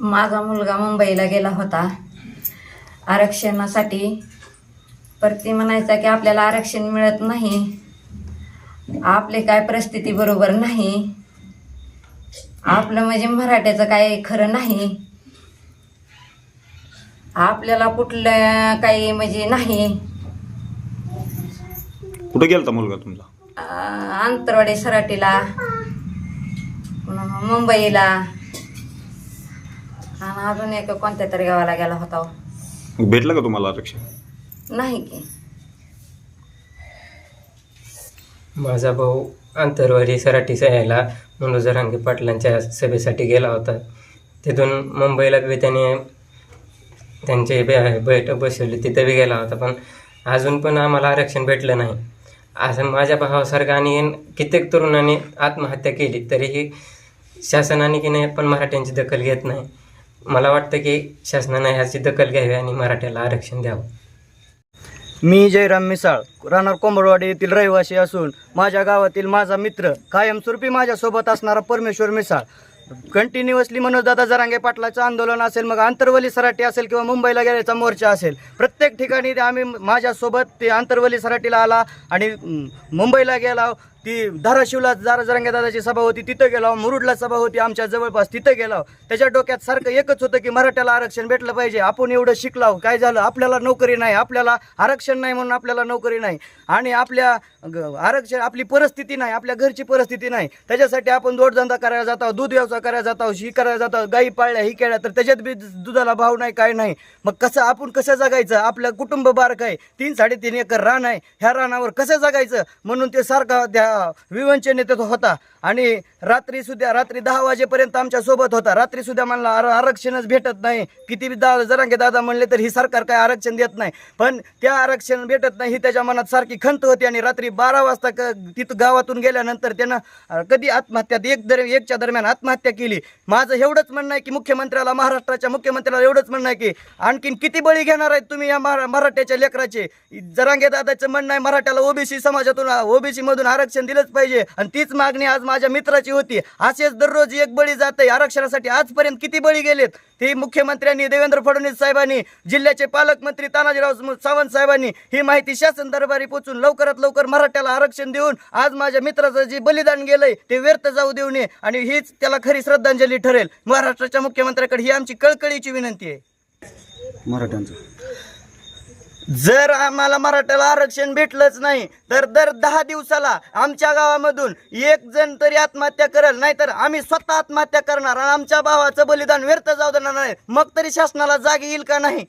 माझा मुलगा मुंबईला गेला होता. आरक्षणासाठी. पर ती म्हणायचा की आपल्याला आरक्षण मिळत नाही. आपले काय परिस्थिती बरोबर नाही. आपलं म्हणजे मराठ्याचं काय खरं नाही. आपल्याला कुठलं काही म्हणजे नाही. कुठे गेलता मुलगा तुमचा? अं, आंतरवाडी सराटीला. मुंबईला. आणि अजून एक कोणत्या तरी गावाला गेला होता हो. भेटलं का तुम्हाला आरक्षण? नाही की. माझा भाऊ आंतरवारी सराटी यायला मनोज जरांगे पाटलांच्या सभेसाठी गेला होता. तिथून मुंबईला बी त्याने त्यांची बे बैठक बसवली तिथं बी गेला होता. पण अजून पण आम्हाला आरक्षण भेटलं नाही. असं माझ्या भावासारखं आणि कित्येक तरुणांनी आत्महत्या केली तरीही शासनाने की नाही पण मराठ्यांची दखल घेत नाही. मला वाटतं की शासनानं ह्याची दखल घ्यावी आणि मराठ्याला आरक्षण द्यावं. मी जयराम मिसाळ राहणार कोंबडवाडी येथील रहिवासी असून माझ्या गावातील माझा मित्र कायमस्वरूपी माझ्यासोबत असणारा परमेश्वर मिसाळ. कंटिन्युअसली मनोजदादा जरांगे पाटलाचं आंदोलन असेल मग आंतरवली सराटी असेल किंवा मुंबईला गेल्याचा मोर्चा असेल प्रत्येक ठिकाणी ते आम्ही माझ्यासोबत ते आंतरवली सराटीला आला आणि मुंबईला गेला ती धाराशिवला जरा दादाची सभा होती तिथं गेलो. मुरुडला सभा होती आमच्या जवळपास तिथं गेलो. त्याच्या डोक्यात सारखं एकच होतं की मराठ्याला आरक्षण भेटलं पाहिजे. आपण एवढं शिकलो काय झालं? आपल्याला नोकरी नाही. आपल्याला आरक्षण नाही म्हणून आपल्याला नोकरी नाही. आणि आपल्या ग- आरक्षण आपली परिस्थिती नाही. आपल्या घरची परिस्थिती नाही. त्याच्यासाठी आपण जोडधंदा करायला जातो दूध व्यवसाय करायला जातो ही करायला जातो गाई पाळल्या ही केल्या तर त्याच्यात बी दुधाला भाव नाही काय नाही. मग कसं आपण कसं जगायचं? आपलं कुटुंब बारक आहे. तीन साडेतीन एकर रान आहे. ह्या रानावर कसं जगायचं? म्हणून ते सारखं त्या विवंचनेत होता. आणि रात्री सुद्धा रात्री दहा वाजेपर्यंत आमच्यासोबत होता. रात्री सुद्धा म्हणला आर आरक्षणच भेटत नाही. किती दा जरांगे दादा म्हणले तर ही सरकार काय आरक्षण देत नाही. पण त्या आरक्षण भेटत नाही ही त्याच्या मनात सारखी खंत होती आणि रात्री बारा वाजता क तिथं गावातून गेल्यानंतर त्यानं कधी आत्महत्या एक दर एकच्या दरम्यान आत्महत्या केली. माझं एवढंच म्हणणं आहे की मुख्यमंत्र्याला महाराष्ट्राच्या मुख्यमंत्र्याला एवढंच म्हणणं आहे की आणखीन किती बळी घेणार आहेत तुम्ही या मरा मराठ्याच्या लेकराचे? जरांगे दादाचं म्हणणं आहे मराठ्याला ओबीसी समाजातून ओबीसी मधून आरक्षण दिलंच पाहिजे. आणि तीच मागणी आज माझ्या मित्राची होती. असेच दररोज एक बळी जात आहे आरक्षणासाठी आजपर्यंत किती बळी गेलेत? ते मुख्यमंत्र्यांनी देवेंद्र फडणवीस साहेबांनी जिल्ह्याचे पालकमंत्री तानाजीराव सावंत साहेबांनी ही माहिती शासन दरबारी पोचून लवकरात लवकर मराठ्याला आरक्षण देऊन आज माझ्या मित्राचं जे बलिदान गेलंय ते व्यर्थ जाऊ देऊ नये. आणि हीच त्याला खरी श्रद्धांजली ठरेल. महाराष्ट्राच्या मुख्यमंत्र्याकडे ही आमची कळकळीची विनंती आहे. मराठ्यांचं. जर आम्हाला मराठ्याला आरक्षण भेटलंच नाही तर दर दहा दिवसाला आमच्या गावामधून एक जण तरी आत्महत्या करेल नाहीतर आम्ही स्वतः आत्महत्या करणार आणि आमच्या भावाचं बलिदान व्यर्थ जाऊ देणार नाही. मग तरी शासनाला जाग येईल का नाही?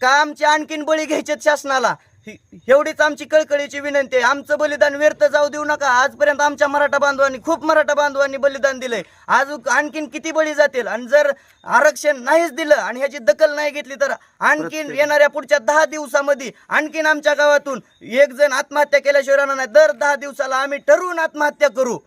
का आमची आणखीन बळी घ्यायचे शासनाला? एवढीच आमची कळकळीची विनंती आहे. आमचं बलिदान व्यर्थ जाऊ देऊ नका. आजपर्यंत आमच्या मराठा बांधवांनी खूप मराठा बांधवांनी बलिदान दिलंय. आज आणखीन किती बळी जातील? आणि जर आरक्षण नाहीच दिलं आणि ह्याची दखल नाही घेतली तर आणखीन येणाऱ्या पुढच्या दहा दिवसामध्ये आणखीन आमच्या गावातून एक जण आत्महत्या केल्याशिवाय राहणार नाही. दर दहा दिवसाला आम्ही ठरवून आत्महत्या करू.